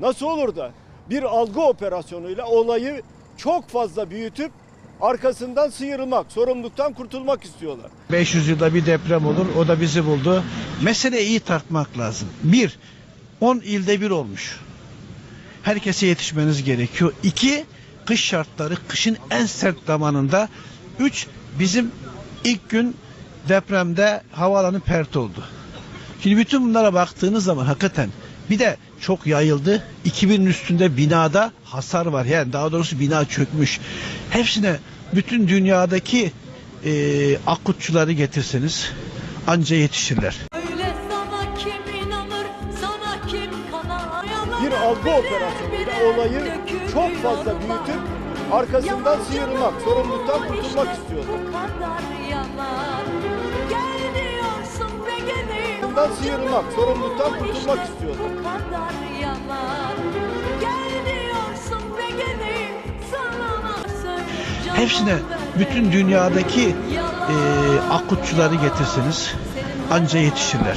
Nasıl olur da bir algı operasyonuyla olayı çok fazla büyütüp arkasından sıyrılmak, sorumluluktan kurtulmak istiyorlar. 500 yılda bir deprem olur. O da bizi buldu. Meseleyi iyi tartmak lazım. Bir, 10 ilde bir olmuş. Herkese yetişmeniz gerekiyor. İki, kış şartları kışın en sert zamanında. Üç, bizim ilk gün depremde havaalanı pert oldu. Şimdi bütün bunlara baktığınız zaman hakikaten bir de çok yayıldı. 2000'in üstünde binada hasar var. Yani daha doğrusu bina çökmüş. Hepsine bütün dünyadaki e, akutçuları getirseniz anca yetişirler. Öyle sana kim inanır, sana kim kanar Bir algı operasyonuyla olayı çok fazla büyütüp arkasından sıyrılmak, sorumluluktan kurtulmak istiyorlar. Sorumluluktan sıyrılmak, sorumluluktan kurtulmak istiyordu. Hepsine bütün dünyadaki e, akutçuları getirsiniz. Anca yetişirler.